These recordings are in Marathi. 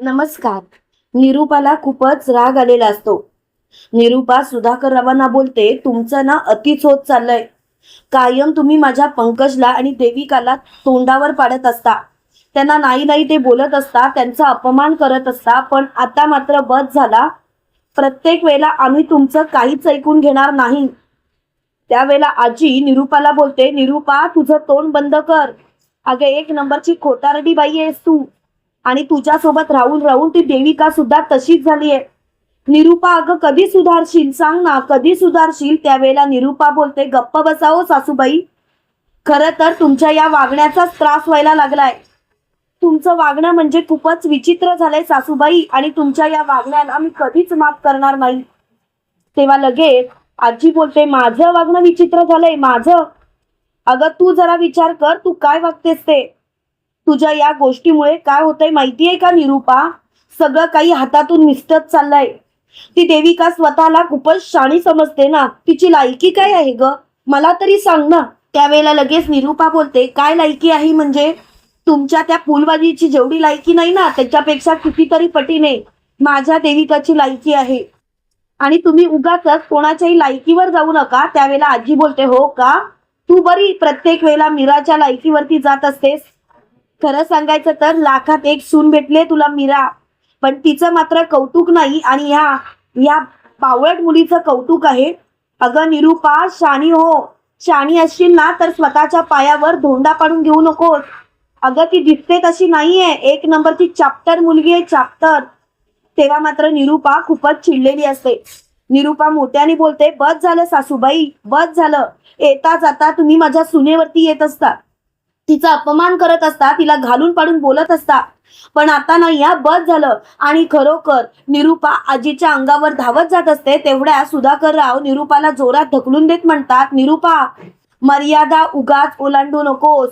नमस्कार. निरूपाला खूपच राग आलेला असतो. निरूपा सुधाकर रावांना बोलते तुमचं ना अतिच होत चाललंय. कायम तुम्ही माझ्या पंकजला आणि देविकाला तोंडावर पाडत असता. त्यांना नाही नाही ते बोलत असता त्यांचा अपमान करत असता पण आता मात्र बस झाला. प्रत्येक वेळेला आम्ही तुमचं काहीच ऐकून घेणार नाही. त्यावेळेला आजी निरूपाला बोलते निरूपा तुझं तोंड बंद कर. अगं एक नंबरची खोटारडी बाई आहेस तू. आणि तुझ्यासोबत राहून राहून ती देविका सुद्धा तशीच झालीये. निरूपा अगं कधी सुधारशील? सांग ना कधी सुधारशील? त्यावेळेला निरूपा बोलते गप्प बसावं हो सासूबाई. खर तर तुमच्या या वागण्याचाच त्रास व्हायला लागलाय. तुमचं वागणं म्हणजे खूपच विचित्र झालंय सासूबाई आणि तुमच्या या वागण्याला मी कधीच माफ करणार नाही. तेव्हा लगेच आजी बोलते माझं वागणं विचित्र झालंय माझं. अगं तू जरा विचार कर तू काय वागतेस ते? तुझ्या या गोष्टीमुळे काय होतंय माहितीये का निरूपा? सगळं काही हातातून निसटत चाललंय. ती देविका स्वतःला खूपच शाणी समजते ना? तिची लायकी काय आहे ग? मला तरी सांग ना. त्यावेळेला लगेच निरूपा बोलते काय लायकी आहे म्हणजे? तुमच्या त्या फुलबाजीची जेवढी लायकी नाही ना त्याच्यापेक्षा कितीतरी पटीने माझ्या देविकाची लायकी आहे. आणि तुम्ही उगाच कोणाच्याही लायकीवर जाऊ नका. त्यावेळेला आजी बोलते हो का? तू बरी प्रत्येक वेळेला मीराच्या लायकीवरती जात असतेस. खरं सांगायचं तर लाखात एक सून भेटले तुला मीरा. पण तिचं मात्र कौतुक नाही आणि ह्या या पावळट मुलीचं कौतुक आहे. अगं निरूपा शाणी हो. शाणी असशील ना तर स्वतःच्या पायावर धोंडा पाडून घेऊ नकोस. अगं ती दिसते तशी नाहीये. एक नंबरची चाप्टर मुलगी आहे चाप्टर तेव्हा मात्र निरूपा खूपच चिडलेली असते. निरूपा मोठ्याने बोलते बस झालं सासूबाई बस झालं. येता जाता तुम्ही माझ्या सुनेवरती येत असता. तिचा अपमान करत असता तिला घालून पाडून बोलत असता. पण आता ना या बस झालं आणि खरोखर निरूपा आजीच्या अंगावर धावत जात असते तेवढ्या सुधाकर राव निरूपाला जोरात ढकलून देत म्हणतात निरूपा मर्यादा उगाच ओलांडू नकोस.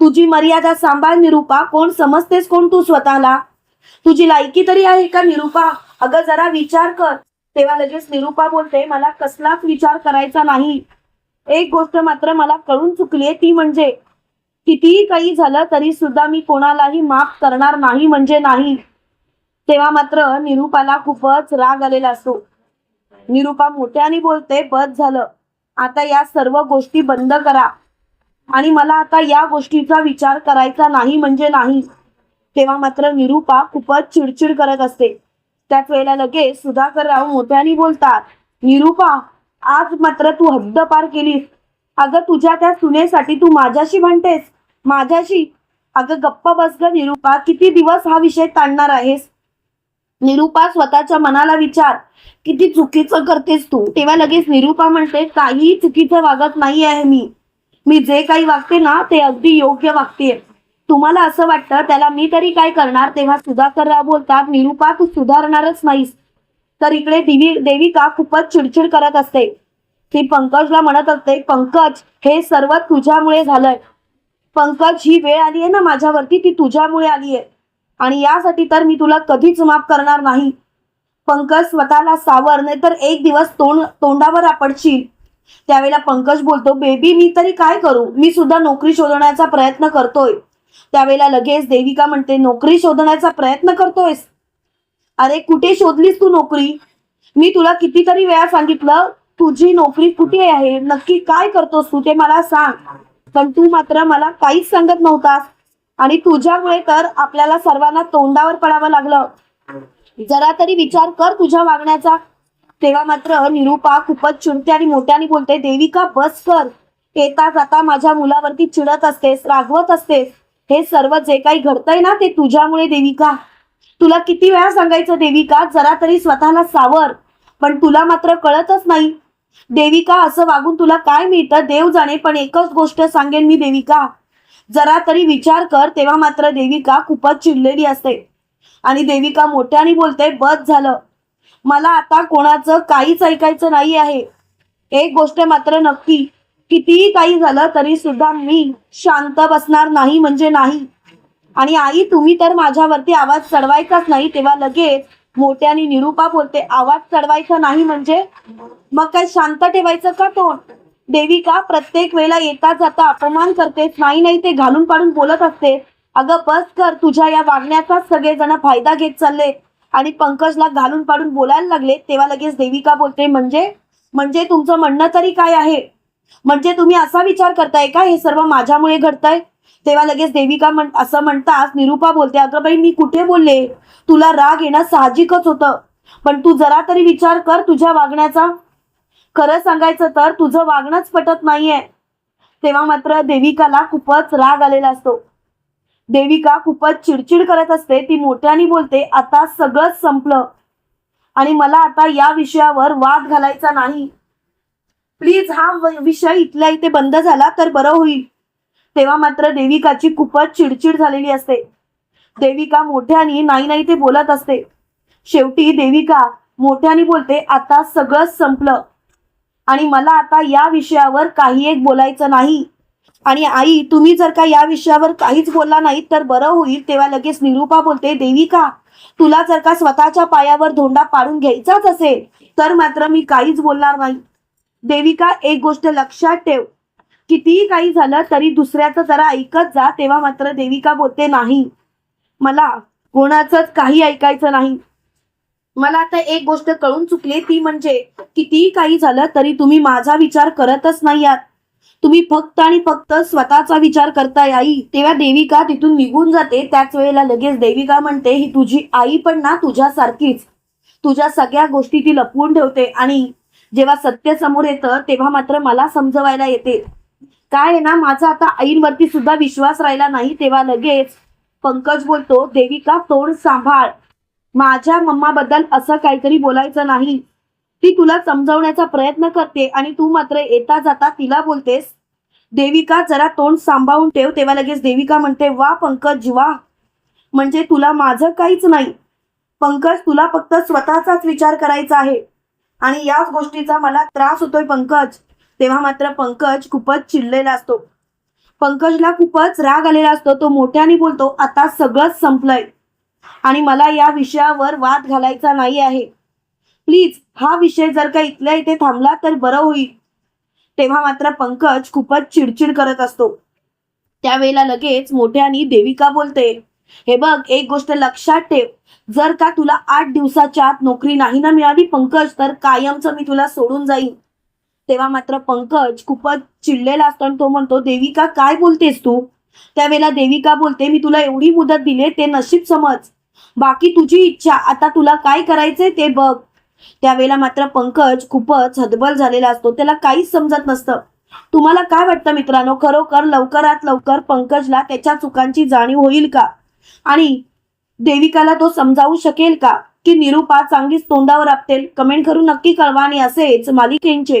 तुझी मर्यादा सांभाळ निरूपा. कोण समजतेस कोण तू स्वतःला? तुझी लायकी तरी आहे का निरूपा? अगं जरा विचार कर. तेव्हा लगेच निरूपा बोलते मला कसलाच विचार करायचा नाही. एक गोष्ट मात्र मला कळून चुकलीये ती म्हणजे कितीही काही झालं तरी सुद्धा मी कोणालाही माफ करणार नाही म्हणजे नाही. तेव्हा मात्र निरूपाला खूपच राग आलेला असतो. निरूपा मोठ्याने बोलते बस झालं. आता या सर्व गोष्टी बंद करा. आणि मला आता या गोष्टीचा विचार करायचा नाही म्हणजे नाही. तेव्हा मात्र निरूपा खूपच चिडचिड करत असते. त्याच वेळेला लगेच सुधाकर राव मोठ्याने बोलतात निरूपा आज मात्र तू हद्द पार केलीस. अगं तुझ्या त्या सुनेसाठी तू माझ्याशी म्हणतेस माझ्याशी अगं गप्पा बस ग निरूपा किती दिवस हा विषय ताणणार आहेस? निरूपा स्वतःच्या मनाला विचार किती चुकीचं करतेस तू? तेव्हा लगेच निरूपा म्हणते काही चुकीचं वागत नाही आहे मी. मी जे काही वागते ना ते अगदी योग्य वागते. तुम्हाला असं वाटतं त्याला मी तरी काय करणार? तेव्हा सुधाकर राव बोलतात निरूपा तू सुधारणारच नाहीस. तर इकडे देवी देविका खूपच चिडचिड करत असते. ती पंकजला म्हणत असते पंकज हे सर्व तुझ्यामुळे झालंय. पंकज ही वेळ आली आहे ना माझ्यावरती ती तुझ्यामुळे आली आहे. आणि यासाठी तर मी तुला कधीच माफ करणार नाही. पंकज स्वतःला सावर नाही तर एक दिवस तोंड तोंडावर आपडशील. त्यावेळेला पंकज बोलतो बेबी मी तरी काय करू? मी सुद्धा नोकरी शोधण्याचा प्रयत्न करतोय. त्यावेळेला लगेच देविका म्हणते नोकरी शोधण्याचा प्रयत्न करतोयस. अरे कुठे शोधलीस तू नोकरी? मी तुला कितीतरी वेळा सांगितलं तुझी नोकरी कुठे आहे? नक्की काय करतोस तू ते मला सांग. पण तू मात्र मला काहीच सांगत नव्हतास. आणि तुझ्यामुळे तर आपल्याला सर्वांना तोंडावर पडावं लागलं. जरा तरी विचार कर तुझ्या वागण्याचा. तेव्हा मात्र निरूपा खूपच चुनते आणि मोठ्याने बोलते देविका बस कर. येता जाता माझ्या मुलावरती चिडत असतेस रागवत असतेस. हे सर्व जे काही घडतंय ना ते तुझ्यामुळे देविका. तुला किती वेळा सांगायचं देविका जरा तरी स्वतःला सावर. पण तुला मात्र कळतच नाही. देविका असं वागून तुला काय मिळतं? देव जाणे पण एकच गोष्ट सांगेन मी देविका. जरा तरी विचार कर तेव्हा मात्र देविका खूपच चिडलेली असते. आणि देविका मोठ्याने बोलते बस झालं. मला आता कोणाचं काहीच ऐकायचं नाही आहे. एक गोष्ट मात्र नक्की. कितीही काही झालं तरी सुद्धा मी शांत बसणार नाही म्हणजे नाही. आणि आई तुम्ही तर माझ्यावरती आवाज चढवायचाच नाही तेव्हा लगेच मोठ्याने निरूपा बोलते आवाज चढवायचा नाही म्हणजे? मग काय शांत ठेवायचं का तोंड? देविका प्रत्येक वेळेला येता जाता अपमान करतेस नाही नाही ते घालून पाडून बोलत असते. अगं बस कर तुझ्या या वागण्याचाच सगळेजण फायदा घेत चालले. आणि पंकजला घालून पाडून बोलायला लागले तेव्हा लगेच देविका बोलते म्हणजे? म्हणजे तुमचं म्हणणं तरी काय आहे? म्हणजे तुम्ही असा विचार करताय का? हे सर्व माझ्यामुळे घडतंय? तेव्हा लगेच देविका म्हण असं म्हणताच निरुपा बोलते अगं बाई मी कुठे बोलले? तुला राग येणं साहजिकच होतं. पण तू जरा तरी विचार कर तुझ्या वागण्याचा. खरं सांगायचं तर तुझं वागणंच पटत नाहीये. तेव्हा मात्र देविकाला खूपच राग आलेला असतो. देविका खूपच चिडचिड करत असते ती मोठ्याने बोलते आता सगळंच संपलं. आणि मला आता या विषयावर वाद घालायचा नाही. प्लीज हा विषय इथल्या इथे बंद झाला तर बरं होईल. तेव्हा मात्र देविकाची खूपच चिडचिड झालेली असते. देविका मोठ्याने नाही नाही ते बोलत असते. शेवटी देविका मोठ्याने बोलते आता सगळंच संपलं. आणि मला आता या विषयावर काही एक बोलायचं नाही. आणि आई तुम्ही जर का या विषयावर काहीच बोलला नाही तर बरं होईल. तेव्हा लगेच निरूपा बोलते देविका तुला जर का स्वतःच्या पायावर धोंडा पाडून घ्यायचाच असेल तर मात्र मी काहीच बोलणार नाही. देविका एक गोष्ट लक्षात ठेव. कितीही काही झालं तरी दुसऱ्याचं जरा ऐकत जा तेव्हा मात्र देविका बोलते नाही मला कोणाचंच काही ऐकायचं नाही. मला आता एक गोष्ट कळून चुकली ती म्हणजे कितीही काही झालं तरी तुम्ही माझा विचार करतच नाही आहात. तुम्ही फक्त आणि फक्त स्वतःचा विचार करताय आई. तेव्हा देविका तिथून निघून जाते त्याच वेळेला लगेच देविका म्हणते ही तुझी आई पण ना तुझ्यासारखीच. तुझ्या सगळ्या गोष्टी ती लपवून ठेवते आणि जेव्हा सत्य समोर येतं तेव्हा मात्र मला समजवायला येते. काय आहे ना माझा आता आईंवरती सुद्धा विश्वास राहिला नाही तेव्हा लगेच पंकज बोलतो देविका तोंड सांभाळ. माझ्या मम्मा बद्दल असं काहीतरी बोलायचं नाही. ती तुला समजावण्याचा प्रयत्न करते आणि तू मात्र येता जाता तिला बोलतेस. देविका जरा तोंड सांभाळून ठेव. तेव्हा लगेच देविका म्हणते वा पंकज वा. म्हणजे तुला माझं काहीच नाही. पंकज तुला फक्त स्वतःचाच विचार करायचा आहे. आणि याच गोष्टीचा मला त्रास होतोय पंकज. तेव्हा मात्र पंकज खूपच चिडलेला असतो. पंकजला खूपच राग आलेला असतो. तो मोठ्याने बोलतो आता सगळंच संपलंय. आणि मला या विषयावर वाद घालायचा नाही आहे. प्लीज हा विषय जर का इथल्या इथे थांबला तर बरं होईल. तेव्हा मात्र पंकज खूपच चिडचिड करत असतो. त्यावेळेला लगेच मोठ्यानी देविका बोलते हे बघ एक गोष्ट लक्षात ठेव. जर का तुला आठ दिवसाच्या आत नोकरी नाही ना मिळाली पंकज तर कायमचं मी तुला सोडून जाईन. तेव्हा मात्र पंकज खूपच चिडलेला असतो आणि तो म्हणतो देविका काय बोलतेस तू? त्यावेळेला देविका बोलते मी तुला एवढी मुदत दिली ते नशीब समज. बाकी तुझी इच्छा आता तुला काय करायचंय ते बघ. त्यावेळेला मात्र पंकज खूपच हतबल झालेला असतो त्याला काहीच समजत नसतं. तुम्हाला काय वाटतं मित्रांनो? खरोखर लवकरात लवकर पंकजला त्याच्या चुकांची जाणीव होईल का? आणि देविकाला तो समजावू शकेल का? की निरूपा चांगलीच तोंडावर आपतेल कमेंट करून नक्की कळवा आणि असेच मालिकेंचे